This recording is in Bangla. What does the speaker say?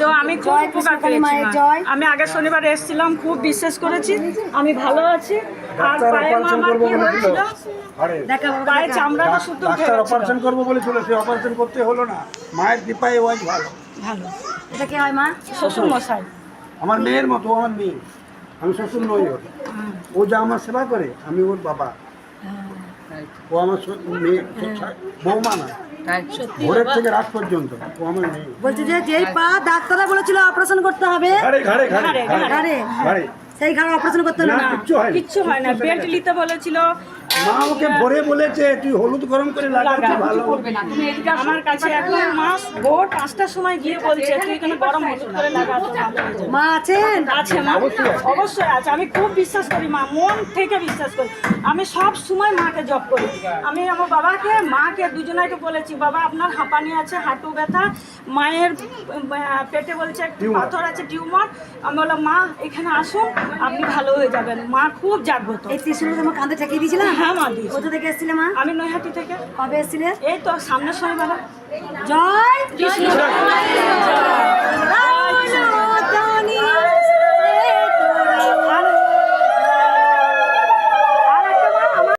তো আমি খুব উপকার পেয়েছি। আমি আগের শনিবারে এসেছিলাম খুব বিশ্বাস করেছি। আমি ভালো আছি। আর পায়ে আমার করব কি হয়েছিল? আরে দেখা বাবা পায়ে চামড়াটা শুদ্ধ ডাক্তার। অপারেশন করব বলেছিল সে অপারেশন করতে হলো না। মায়ের কৃপায় ওয়াজ ভালো। ভালো। এটা কে হয় মা? শ্বশুর। মশাই। আমার মেয়ের মতো আমার মেয়ে। আমি শ্বশুর নই ওর। ও যা আমার সেবা করে আমি ওর বাবা। ও আমার মেয়ে বৌমা না। ভোরের থেকে রাত পর্যন্ত ও আমার মেয়ে। বলছে যে যেই পা ডাক্তাররা বলেছিল অপারেশন করতে হবে সেই ঘাড়ে অপারেশন করতে হবে না না। কিচ্ছু হয় না। কিচ্ছু হয় না। বেল্ট নিতে বলেছিল। মা ওকে ভোরে বলেছে তুই হলুদ গরম করে লাগাচ্ছি ভালো আমার কাছে এখন মাস ভোর পাঁচটার সময় গিয়ে বলছে তুই এখানে গরম হলুদ করে লাগা তো ভালো যাবে। মা আছেন? আছে মা। অবশ্যই আছে। আমি খুব বিশ্বাস করি মা মন থেকে বিশ্বাস করি। আমি সব সময় মাকে জব করি। আমি আমার বাবাকে মাকে দুজনাকে বলেছি বাবা আপনার হাঁপানি আছে হাঁটু ব্যথা মায়ের পেটে বলছে একটু পাথর আছে টিউমার। আমি বললাম মা এখানে আসুন আপনি ভালো হয়ে যাবেন। মা খুব জাগ্রত। এই ত্রিশুল তোমার কাঁধে ঠেকিয়ে দিয়েছিলাম? হ্যাঁ মা দিয়েছি। কোথা থেকে এসেছিলে মা? আমি নৈহাটি থেকে। কবে এসেছিলে? এই তো সামনের শনিবার। জয় কৃষ্ণ